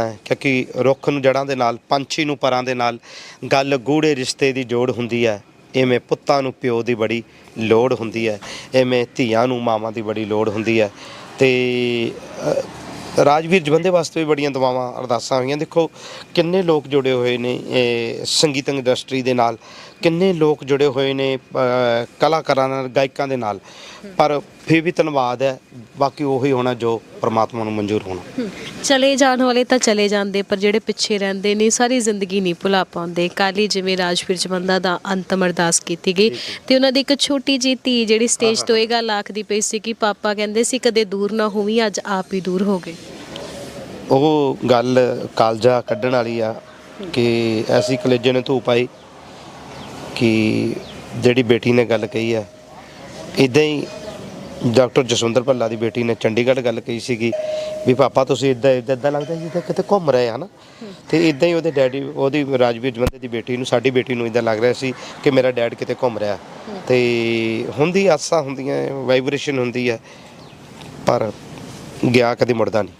ਹੈ, ਕਿਉਂਕਿ ਰੁੱਖ ਨੂੰ ਜੜਾਂ ਦੇ ਨਾਲ, ਪੰਛੀ ਨੂੰ ਪਰਾਂ ਦੇ ਨਾਲ ਗੱਲ ਗੂੜੇ ਰਿਸ਼ਤੇ ਦੀ ਜੋੜ ਹੁੰਦੀ ਹੈ। ਇਵੇਂ ਪੁੱਤਾਂ ਨੂੰ ਪਿਓ ਦੀ ਬੜੀ ਲੋੜ ਹੁੰਦੀ ਹੈ। ਇਵੇਂ ਧੀਆਂ ਨੂੰ ਮਾਵਾਂ ਦੀ ਬੜੀ ਲੋੜ ਹੁੰਦੀ ਹੈ। ਤੇ ਰਾਜਵੀਰ, ਜਵੰਦੇ ਵਾਸਤੇ ਵੀ ਬੜੀਆਂ ਦੁਆਵਾਂ, ਅਰਦਾਸਾਂ ਹੋਈਆਂ। ਦੇਖੋ, ਕਿੰਨੇ ਲੋਕ ਜੁੜੇ ਹੋਏ ਨੇ, ਇਹ ਸੰਗੀਤ ਇੰਡਸਟਰੀ ਦੇ ਨਾਲ। ਕਿੰਨੇ ਲੋਕ ਜੁੜੇ ਹੋਏ ਨੇ ਕਲਾਕਾਰਾਂ ਨਾਲ, ਗਾਇਕਾਂ ਦੇ ਨਾਲ। ਪਰ ਫਿਰ ਵੀ ਧੰਨਵਾਦ ਹੈ ਬਾਕੀ ਉਹੀ ਹੋਣਾ ਜੋ ਪ੍ਰਮਾਤਮਾ ਨੂੰ ਮਨਜ਼ੂਰ ਹੋਣਾ। ਚਲੇ ਜਾਣ ਵਾਲੇ ਤਾਂ ਚਲੇ ਜਾਂਦੇ ਪਰ ਜਿਹੜੇ ਪਿੱਛੇ ਰਹਿੰਦੇ ਨੇ ਸਾਰੀ ਜ਼ਿੰਦਗੀ ਨਹੀਂ ਭੁਲਾ ਪਾਉਂਦੇ। ਕਾਲੀ ਜਿਵੇਂ ਰਾਜਵੀਰ ਜਵੰਦਾ ਦਾ ਅੰਤਮ ਅਰਦਾਸ ਕੀਤੀ ਗਈ ਤੇ ਉਹਨਾਂ ਦੀ ਇੱਕ ਛੋਟੀ ਜਿਹੀ ਧੀ ਜਿਹੜੀ ਸਟੇਜ ਤੋਂ ਇਹ ਗੱਲ ਆਖਦੀ ਪਈ ਸੀ ਕਿ ਪਾਪਾ ਕਹਿੰਦੇ ਸੀ ਕਦੇ ਦੂਰ ਨਾ ਹੋਵੀਂ ਅੱਜ ਆਪ ਹੀ ਦੂਰ ਹੋ ਗਏ। ਉਹ ਗੱਲ ਕਾਲਜਾ ਕੱਢਣ ਵਾਲੀ ਆ ਕਿ ਐਸੀ ਕਲੇਜੇ ਨੇ ਧੂਪ ਆਈ ਕਿ ਜਿਹੜੀ ਬੇਟੀ ਨੇ ਗੱਲ ਕਹੀ ਆ ਇਦਾਂ ਹੀ ਡਾਕਟਰ ਜਸਵਿੰਦਰ ਭੱਲਾ ਦੀ ਬੇਟੀ ਨੇ ਚੰਡੀਗੜ੍ਹ ਗੱਲ ਕਹੀ ਸੀਗੀ ਵੀ ਪਾਪਾ ਤੁਸੀਂ ਇਦਾਂ ਇਦਾਂ ਇਦਾਂ ਲੱਗਦਾ ਜਿੱਦਾਂ ਕਿਤੇ ਘੁੰਮ ਰਹੇ ਹਨ? ਤੇ ਇਦਾਂ ਹੀ ਉਹਦੇ ਡੈਡੀ ਉਹਦੀ ਰਾਜਵੀਰ ਜਵੰਦੇ ਦੀ ਬੇਟੀ ਨੂੰ, ਸਾਡੀ ਬੇਟੀ ਨੂੰ ਇਦਾਂ ਲੱਗ ਰਿਹਾ ਸੀ ਕਿ ਮੇਰਾ ਡੈਡ ਕਿਤੇ ਘੁੰਮ ਰਿਹਾ। ਤੇ ਹੁੰਦੀ ਆਸਾਂ ਹੁੰਦੀਆਂ, ਵਾਈਬ੍ਰੇਸ਼ਨ ਹੁੰਦੀ ਹੈ, ਪਰ ਗਿਆ ਕਦੇ ਮੁੜਦਾ ਨਹੀਂ।